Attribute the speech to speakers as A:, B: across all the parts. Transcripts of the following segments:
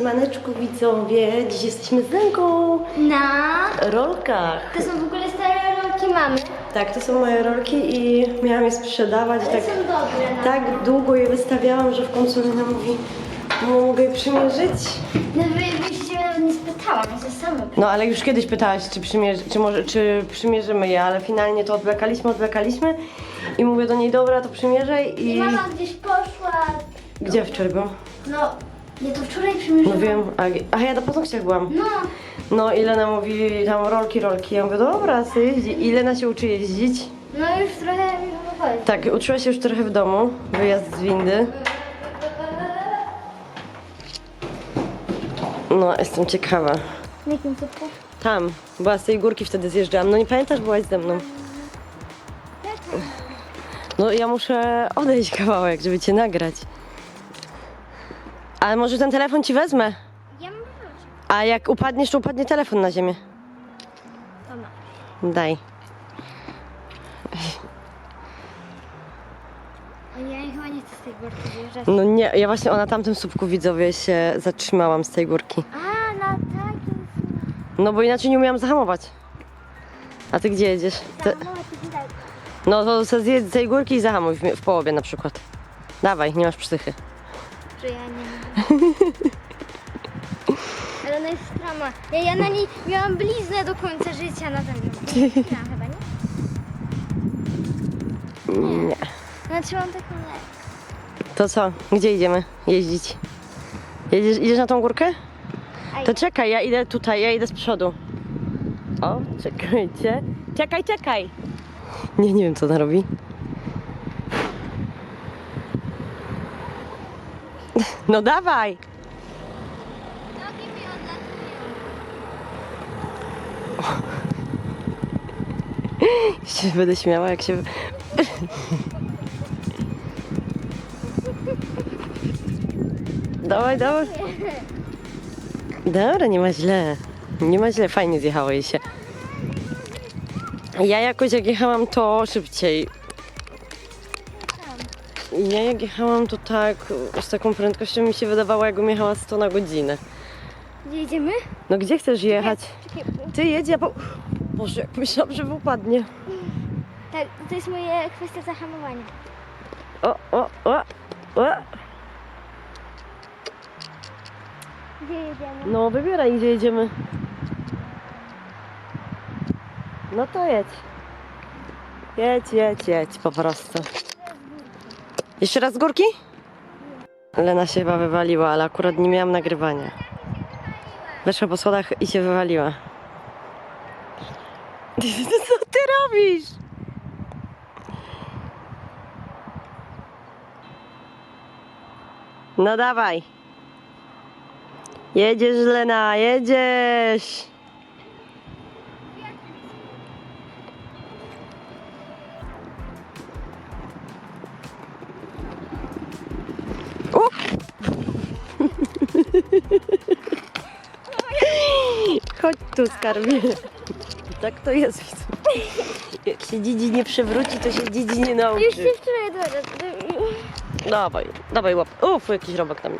A: Maneczku widzowie, dziś jesteśmy z Lenką
B: Na...
A: rolkach.
B: To są w ogóle stare rolki mamy.
A: Tak, to są moje rolki i miałam je sprzedawać.
B: One
A: Tak,
B: są dobre. No.
A: tak długo je wystawiałam, że w końcu Lena mówi, "Mamo, mogę je przymierzyć?
B: No wy, byście mnie nawet nie spytałam, się sama
A: No ale już kiedyś pytałaś, czy, przymierzy, czy, może, czy przymierzymy je, ale finalnie to odwlekaliśmy, odwlekaliśmy i mówię do niej, dobra, to przymierzaj
B: I
A: i...
B: mama gdzieś poszła.
A: Gdzie wczoraj byłam?
B: No, ja to wczoraj
A: No
B: przymierzyłam.
A: wiem, a, a ja na paznokciach byłam.
B: No,
A: No i Lena mówi tam rolki, rolki. Ja mówię, dobra, sobie jeździ. I Lena się uczy jeździć.
B: no już trochę mi wychodzi.
A: Tak, uczyła się już trochę w domu. Wyjazd z windy. No, jestem ciekawa.
B: Na jakim słupku?
A: Tam, była z tej górki wtedy zjeżdżałam. No nie pamiętasz, byłaś ze mną. No ja muszę odejść kawałek, żeby cię nagrać. Ale może ten telefon ci wezmę.
B: Ja mam.
A: A jak upadniesz, to upadnie telefon na ziemię.
B: To ma.
A: Daj.
B: O ja chyba nie chcę z tej górki wyjeżdżać.
A: No nie, ja właśnie o na tamtym słupku widzowie się zatrzymałam z tej górki.
B: A, na takim
A: No bo inaczej nie umiałam zahamować. A ty gdzie jedziesz? Ty,
B: No, widać.
A: no to se zjedź z tej górki i zahamuj w, w połowie na przykład. Dawaj, nie masz psychy.
B: że ja nie mogę. Ale ona jest strama. Ja, ja na niej miałam bliznę do końca życia na pewno. Nie, chyba nie.
A: Nie.
B: Znaczy mam taką lekką.
A: To co? Gdzie idziemy jeździć? Jedziesz, idziesz na tą górkę? To czekaj, ja idę tutaj, ja idę z przodu. O, czekajcie. Czekaj, czekaj. Nie, nie wiem co ona robi. No dawaj. Się będę śmiała, jak się. dawaj, dawaj. Dobra, nie ma źle. Nie ma źle, fajnie zjechało jej się. Ja jakoś jak jechałam to szybciej. Ja jak jechałam to tak, z taką prędkością mi się wydawało, jakbym jechała 100 na godzinę.
B: Gdzie idziemy?
A: No gdzie chcesz jechać? Ty jedź, ja po... Boże, jak myślałam, że upadnie.
B: Tak, to jest moja kwestia zahamowania.
A: O, o, o, o.
B: Gdzie jedziemy?
A: No wybieraj, gdzie jedziemy. No to jedź. Jedź, jedź, jedź po prostu. Jeszcze raz z górki? Lena się chyba wywaliła, ale akurat nie miałam nagrywania. Weszła po schodach i się wywaliła. Co ty robisz? No dawaj. Jedziesz, Lena, jedziesz. O! Chodź tu, skarbie. Tak to jest. Jak się dzidzi nie przewróci, to się dzidzi nie
B: Już
A: nauczy.
B: się wczoraj.
A: Dawaj, dawaj łap. Uf, jakiś robak mnie.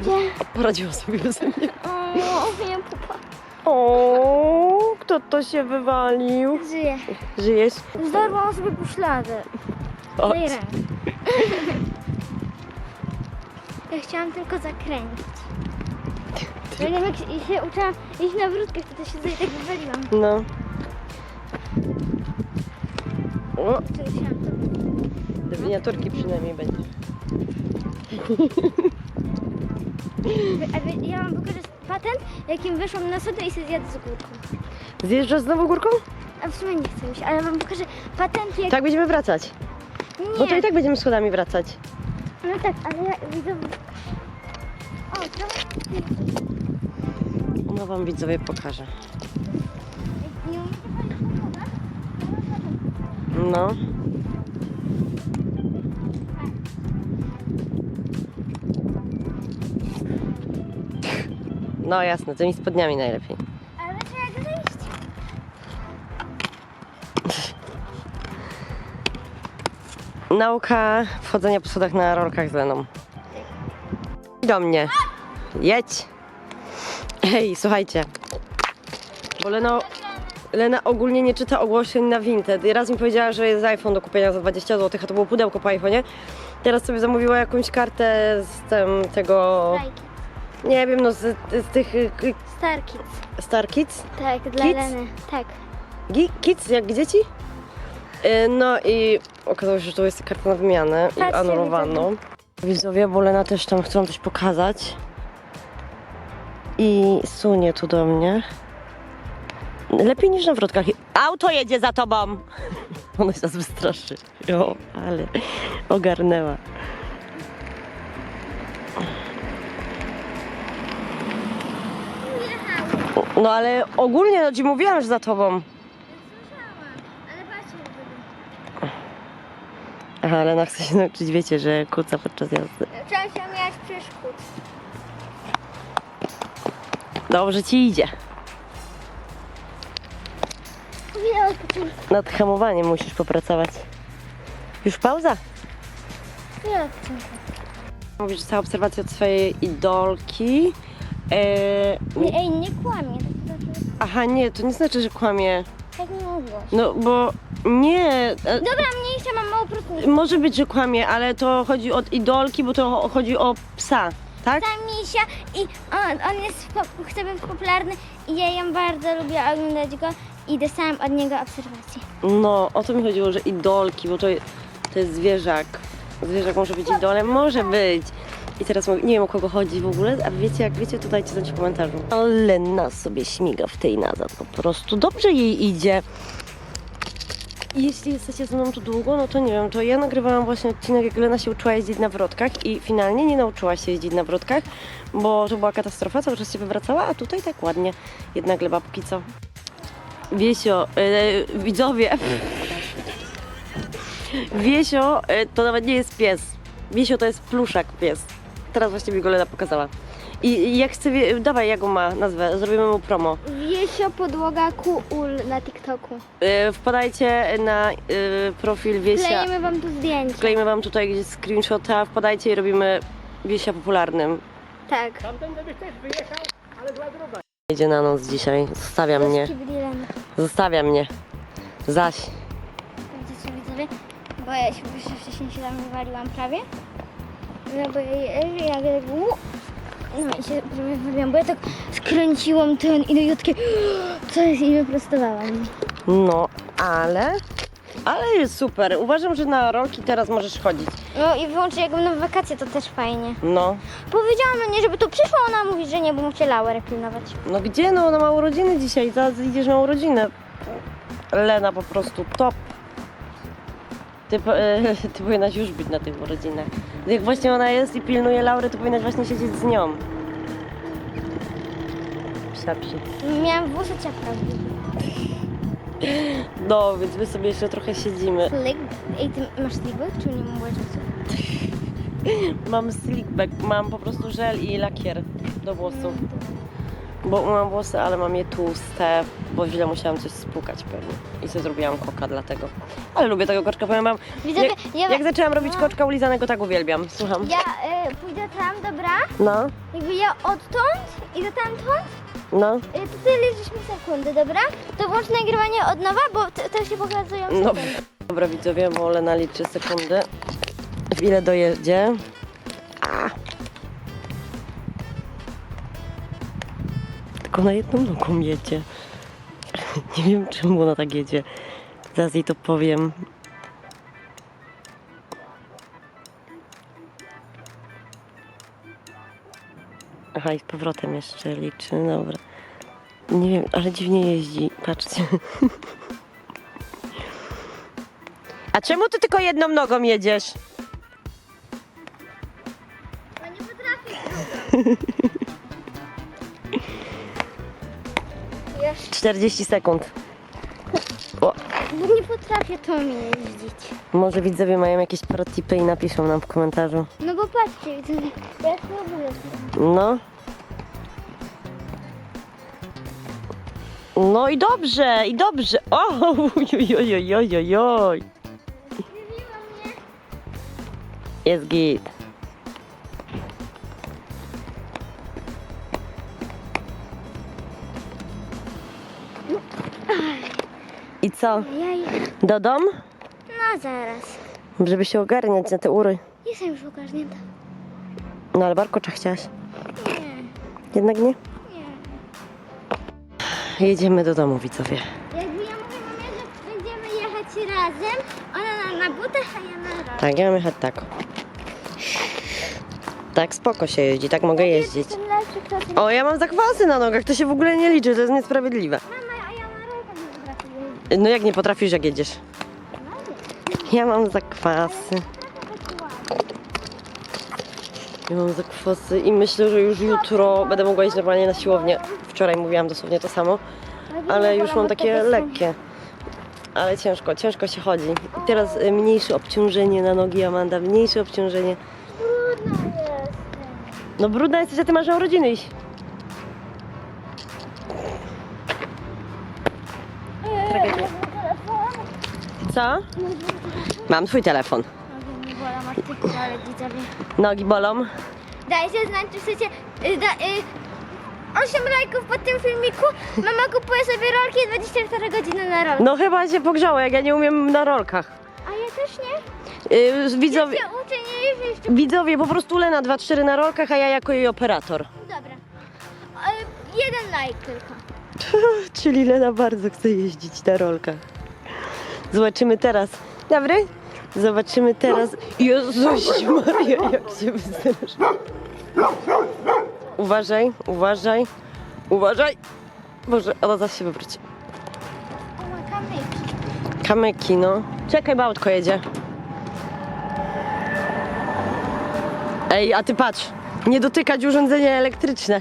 B: Gdzie?
A: Poradziła sobie ze mnie.
B: O, miałam pupa.
A: O, kto to się wywalił?
B: Żyje.
A: Żyjesz?
B: Zdarłam sobie pośladę.
A: O,
B: Daj rękę. Ja chciałam tylko zakręcić. Ja nie wiem, jak się, się uczyłam iść na wrótkach, to też się tutaj tak wywaliłam.
A: no. O,
B: Czy chciałam to...
A: do miniaturki przynajmniej będzie.
B: A wie- Ja mam w ogóle patent, jakim wyszłam na sodę i sobie zjadę z górką.
A: Zjeżdżasz znowu górką?
B: A w sumie nie chcę już, ale wam pokażę patent jak...
A: Tak będziemy wracać.
B: Nie,
A: Bo to i tak będziemy schodami wracać.
B: No tak, ale ja widzę... O, trochę...
A: No wam widzowie pokażę. No. No jasne, tymi spodniami najlepiej.
B: Ale trzeba go zejść.
A: Nauka wchodzenia po schodach na rolkach z Leną. Do mnie. Jedź. Hej, słuchajcie. Bo Lena, Lena ogólnie nie czyta ogłoszeń na Vinted. I raz mi powiedziała, że jest iPhone do kupienia za 20 zł, a to było pudełko po iPhone'ie. Teraz sobie zamówiła jakąś kartę z tego...
B: Strajki.
A: Nie wiem, no z, z tych y,
B: Star Kids.
A: Star Kids?
B: Tak, dla
A: Kids?
B: Leny. Tak.
A: Gi- Kids, jak dzieci? Y, No i okazało się, że to jest karta na wymianę i
B: Patrzcie,
A: anulowano. Widzowie, bo Lena też tam chcą coś pokazać. I sunie tu do mnie. Lepiej niż na wrotkach. Auto jedzie za tobą! Ona się nas wystraszy. O, ale ogarnęła. No ale ogólnie no ci mówiłam, że za tobą.
B: Ale patrzcie,
A: Aha, Lena chce się nauczyć, wiecie, że kłóca podczas jazdy.
B: Trzeba się mieć przeszkód.
A: Dobrze ci idzie. Nad hamowaniem musisz popracować. Już pauza?
B: Odpoczynku.
A: Mówisz, że cała obserwacja od swojej idolki. Eee,
B: ej, nie kłamie.
A: Aha, nie, to nie znaczy, że kłamie.
B: tak nie mogło.
A: No, bo nie. E,
B: Dobra, mniejsza, mam mało procent.
A: może być, że kłamie, ale to chodzi od idolki, bo to chodzi o psa, tak?
B: Ta misia i on, on jest, po- chce być popularny i ja ją bardzo lubię oglądać go i dostałam od niego obserwację.
A: No, o to mi chodziło, że idolki, bo to, to jest zwierzak. Zwierzak może być idolem? Może być. I teraz mówię, nie wiem o kogo chodzi w ogóle, a wiecie, jak wiecie, to dajcie znać w komentarzu. Ale nas sobie śmiga w tej nazad, po prostu dobrze jej idzie. Jeśli jesteście ze mną tu długo, no to nie wiem, to ja nagrywałam właśnie odcinek, jak Lena się uczyła jeździć na wrotkach i finalnie nie nauczyła się jeździć na wrotkach, bo to była katastrofa, cały czas się wywracała, a tutaj tak ładnie, jedna gleba póki co. Wiesio, e, widzowie, Wiesio e, to nawet nie jest pies. Wiesio to jest pluszak pies. Teraz właśnie mi go Lena pokazała. I i jak chce, wie- dawaj jak go ma nazwę, zrobimy mu promo.
B: Wiesio podłoga kuul na TikToku.
A: E, wpadajcie na e, profil Wiesia.
B: Klejemy wam tu zdjęcie.
A: Wklejmy wam tutaj gdzieś screenshota, wpadajcie i robimy Wiesia popularnym.
B: Tak.
A: Jedzie na noc dzisiaj, zostawia mnie, zostawia mnie. Zaś.
B: Widzicie widzowie? Bo ja się wcześniej się tam wywaliłam prawie. No bo ja, ja, ja tak No i się prawie wywaliłam, bo ja tak skręciłam ten i no i takie co jest i wyprostowałam.
A: No, ale... Ale jest super. Uważam, że na rolki teraz możesz chodzić.
B: No i wyłącznie jak będą wakacje to też fajnie.
A: No.
B: Powiedziałam do niej, żeby tu przyszła, ona mówi, że nie, bo muszę Laurę pilnować.
A: No gdzie? No ona ma urodziny dzisiaj, zaraz idziesz na urodziny. Lena po prostu top. Ty, po- ty powinnaś już być na tych urodzinach. Jak właśnie ona jest i pilnuje Laury, to powinnaś właśnie siedzieć z nią. Psia psi.
B: Miałam włosy ciapka.
A: No, więc my sobie jeszcze trochę siedzimy.
B: Slick. Ej, ty masz slickback, czy nie mam?
A: Mam slickback, mam po prostu żel i lakier do włosów. Bo mam włosy, ale mam je tłuste, bo źle musiałam coś spłukać pewnie. I sobie zrobiłam koka dlatego. Ale lubię tego koczka, powiem wam.
B: Widzowie,
A: Jak,
B: ja-
A: jak zaczęłam robić koczka ulizanego, tak uwielbiam. Słucham.
B: Ja y, pójdę tam, dobra?
A: No,
B: Jakby ja odtąd i do tamtąd,
A: no.
B: y, to ty liczysz mi sekundy, dobra? To włącz nagrywanie od nowa, bo t- to się pokazują
A: No,
B: sekundy.
A: dobra widzowie, bo Lena liczy sekundy. W ile dojedzie? A. Tylko na jedną nogą jedzie. Nie wiem czemu ona tak jedzie. Zaraz jej to powiem. Aha, i z powrotem jeszcze liczy, dobra. Nie wiem, ale dziwnie jeździ, patrzcie. A czemu ty tylko jedną nogą jedziesz?
B: No nie potrafię. Już,
A: 40 sekund. O,
B: bo nie potrafię tą jeździć.
A: może widzowie mają jakieś protipy i napiszą nam w komentarzu.
B: No bo patrzcie, widzowie, ja spróbuję.
A: No. No i dobrze, i dobrze. O, ojojojojojoj. Jest git. Co? Do dom?
B: No zaraz.
A: Żeby się ogarniać na te ury.
B: Jestem już ogarnięta.
A: No ale barkocza chciałaś.
B: Nie,
A: Jednak nie?
B: nie.
A: Jedziemy do domu, widzowie.
B: Jakby ja mówię mamie, że będziemy jechać razem, ona na, na butach, a ja na rower.
A: Tak, ja mam jechać tak. Tak spoko się jeździ, tak mogę jeździć. O, ja mam zakwasy na nogach, to się w ogóle nie liczy, to jest niesprawiedliwe.
B: Mama, a ja na rolkach nie potrafię jeździć.
A: No jak nie potrafisz, jak jedziesz? Ja mam zakwasy. Ja mam zakwasy i myślę, że już jutro będę mogła iść normalnie na siłownię. Wczoraj mówiłam dosłownie to samo, ale już mam takie lekkie. Ale ciężko, ciężko się chodzi. I teraz y, mniejsze obciążenie na nogi, Amanda, mniejsze obciążenie.
B: Trudno jest.
A: No brudna jesteś, a ty masz na urodziny iść. Co? Mam twój telefon.
B: Nogi mi bolą tych ale widzowie.
A: Nogi bolą.
B: Dajcie znać, czy chcecie y, da, y, 8 lajków pod tym filmiku. Mama kupuje sobie rolki i 24 godziny na rolkę.
A: No chyba się pogrzało, jak ja nie umiem na rolkach.
B: A ja też nie.
A: Yy, widzowie,
B: Ja się uczę, nie jeżdżę jeszcze.
A: widzowie, po prostu Lena 2-4 na rolkach, a ja jako jej operator.
B: Dobra. E, jeden like tylko.
A: Czyli Lena bardzo chce jeździć na rolkach. Zobaczymy teraz. Dobry? Zobaczymy teraz. Jezuś Maria, jak się wystraszy. Uważaj, uważaj, uważaj. Boże, ona zaś się wywróci.
B: Kamyki.
A: No. Czekaj, Bałtko jedzie. Ej, a ty patrz. Nie dotykać urządzenia elektryczne.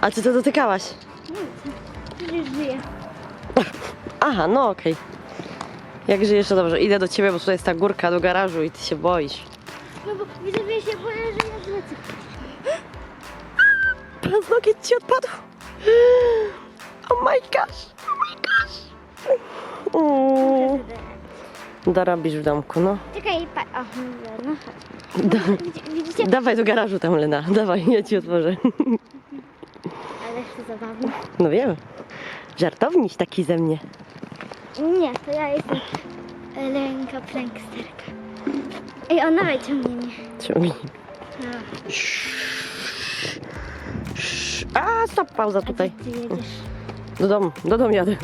A: A ty to dotykałaś?
B: Przecież żyje.
A: Aha, no okej. Jak żyjesz, to dobrze. Idę do ciebie, bo tutaj jest ta górka do garażu i ty się boisz.
B: No bo widzowie się boję, że ja zlecę.
A: Paznokieć ci odpadł. Oh my gosh. Oh my gosh. Mm. Dorobisz w domku, no.
B: Czekaj, pa... O, dobra, no chodź.
A: Da,
B: Widzicie?
A: dawaj do garażu tam, Lena. Dawaj, ja ci otworzę.
B: Ale to zabawne.
A: No wiem. Żartowniś taki ze mnie.
B: Nie, to ja jestem Lenka pranksterka. Ej, on nawet ciągnie mnie.
A: Ciągnij.
B: No.
A: A, stop, pauza tutaj.
B: Ty jedziesz.
A: Do domu, do domu jadę.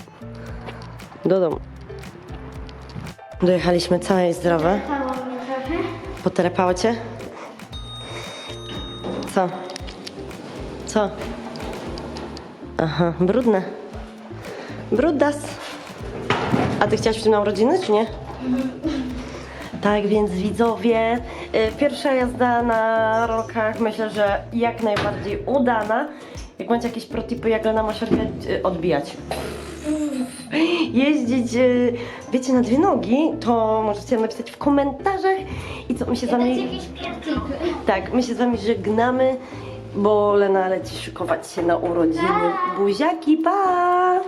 A: Do domu. Dojechaliśmy całe i zdrowe.
B: Pało mnie trochę.
A: Poterepało cię? Co? Co? Aha, brudne. Brudas. A ty chciałaś w tym na urodziny, czy nie? Tak więc widzowie, y, pierwsza jazda na rolkach myślę, że jak najbardziej udana. Jak macie jakieś protipy, jak Lena ma szerkę y, odbijać. Jeździć, y, wiecie, na dwie nogi, to możecie napisać w komentarzach i co my się z
B: Dajcie
A: wami...
B: jakieś.
A: Tak, my się z wami żegnamy, bo Lena leci szykować się na urodziny. Buziaki, pa!